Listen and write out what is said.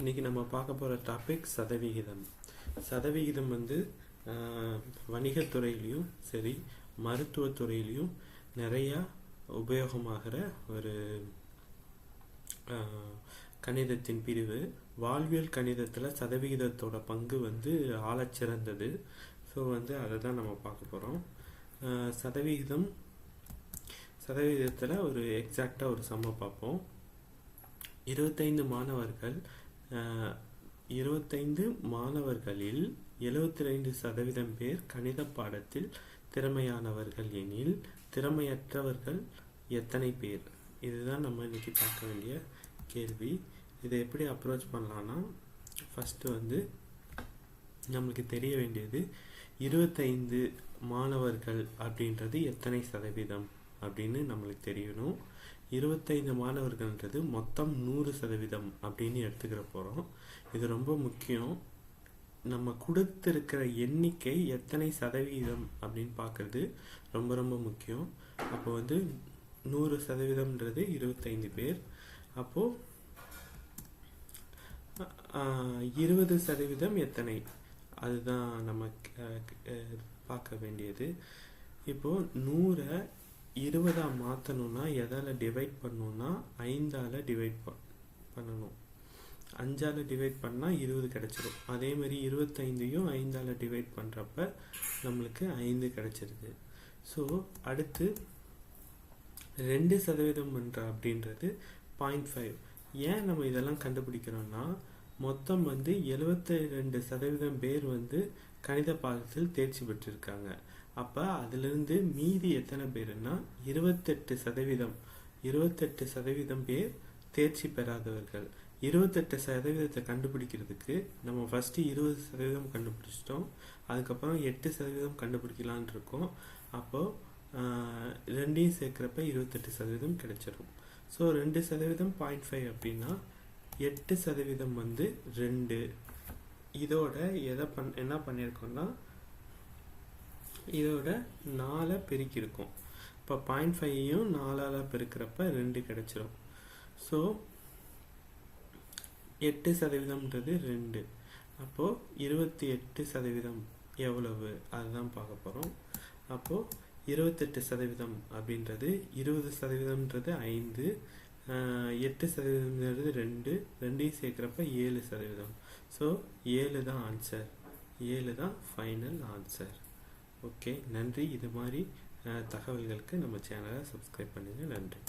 இன்னைக்கு நம்ம பார்க்க போகிற டாபிக் சதவிகிதம். சதவிகிதம் வந்து வணிகத்துறையிலையும் சரி மருத்துவத்துறையிலையும் நிறையா உபயோகமாகிற ஒரு கணிதத்தின் பிரிவு. வாழ்வியல் கணிதத்தில் சதவிகிதத்தோட பங்கு வந்து ஆழச்சிறந்தது. ஸோ வந்து அதை தான் நம்ம பார்க்க போகிறோம் சதவிகிதம் சதவிகிதத்தில் ஒரு எக்ஸாக்டாக ஒரு சம்ம பார்ப்போம். இருபத்தைந்து மாணவர்கள் இருபத்தைந்து மாணவர்களில் எழுபத்தி ரெண்டு சதவீதம் பேர் கணித பாடத்தில் திறமையானவர்கள் எனில் திறமையற்றவர்கள் எத்தனை பேர்? இதுதான் நம்ம இன்னைக்கு பார்க்க வேண்டிய கேள்வி. இதை எப்படி அப்ரோச் பண்ணலான்னா ஃபஸ்ட்டு வந்து நம்மளுக்கு தெரிய வேண்டியது இருபத்தைந்து மாணவர்கள் அப்படின்றது எத்தனை சதவீதம் அப்படின்னு நம்மளுக்கு தெரியணும். இருபத்தைந்து மாணவர்கள்ன்றது மொத்தம் நூறு சதவீதம் அப்படின்னு எடுத்துக்கிற போகிறோம் இது ரொம்ப முக்கியம். நம்ம கொடுத்துருக்கிற எண்ணிக்கை எத்தனை சதவீதம் அப்படின்னு பார்க்குறது ரொம்ப ரொம்ப முக்கியம். அப்போ வந்து நூறு சதவீதம்ன்றது இருபத்தைந்து பேர். அப்போது இருபது சதவீதம் எத்தனை? அதுதான் நம்ம பார்க்க வேண்டியது. இப்போது நூறை இருபதாக மாற்றணும்னா எதால் டிவைட் பண்ணணும்னா ஐந்தால் டிவைட் பண்ணணும். அஞ்சால் டிவைட் பண்ணால் இருபது கிடச்சிரும். அதே மாதிரி இருபத்தைந்தையும் ஐந்தால் டிவைட் பண்ணுறப்ப நம்மளுக்கு ஐந்து கிடச்சிருது. ஸோ அடுத்து ரெண்டு சதவீதம் பண்ணுற அப்படின்றது பாயிண்ட் ஃபைவ் ஏன் நம்ம இதெல்லாம் கண்டுபிடிக்கிறோம்னா மொத்தம் வந்து எழுபத்தி ரெண்டு சதவீதம் பேர் வந்து கணித பாடத்தில் தேர்ச்சி பெற்றிருக்காங்க. அப்போ அதிலிருந்து மீதி எத்தனை பேருன்னா இருபத்தெட்டு சதவீதம். இருபத்தெட்டு சதவீதம் பேர் தேர்ச்சி பெறாதவர்கள். இருபத்தெட்டு சதவீதத்தை கண்டுபிடிக்கிறதுக்கு நம்ம ஃபஸ்ட்டு இருபது சதவீதம் கண்டுபிடிச்சிட்டோம். அதுக்கப்புறம் எட்டு சதவீதம் கண்டுபிடிக்கலான் இருக்கோம். அப்போது ரெண்டையும் சேர்க்குறப்ப இருபத்தெட்டு சதவீதம் கிடைச்சிரும். ஸோ ரெண்டு சதவீதம் பாயிண்ட் ஃபைவ் அப்படின்னா எட்டு சதவீதம் வந்து ரெண்டு. இதோட எதை பண் என்ன பண்ணியிருக்கோம்னா இதோட நாலை பெருக்கியிருக்கோம். இப்போ பாயிண்ட் ஃபைவையும் நாலால் பெருக்கிறப்ப ரெண்டு கிடச்சிரும். ஸோ எட்டு சதவீதம்ன்றது ரெண்டு. அப்போது இருபத்தி எட்டு சதவீதம் எவ்வளவு? அதுதான் பார்க்க போகிறோம் அப்போது இருபத்தெட்டு சதவீதம் அப்படின்றது இருபது சதவீதம்ன்றது ஐந்து எட்டு சதவீதம்ன்றது ரெண்டு ரெண்டையும் சேர்க்குறப்ப ஏழு சதவீதம். ஸோ ஏழு தான் ஆன்சர் ஏழு தான் ஃபைனல் ஆன்சர் ஓகே நன்றி. இது மாதிரி தகவல்களுக்கு நம்ம சேனலை சப்ஸ்கிரைப் பண்ணுங்கள் நன்றி.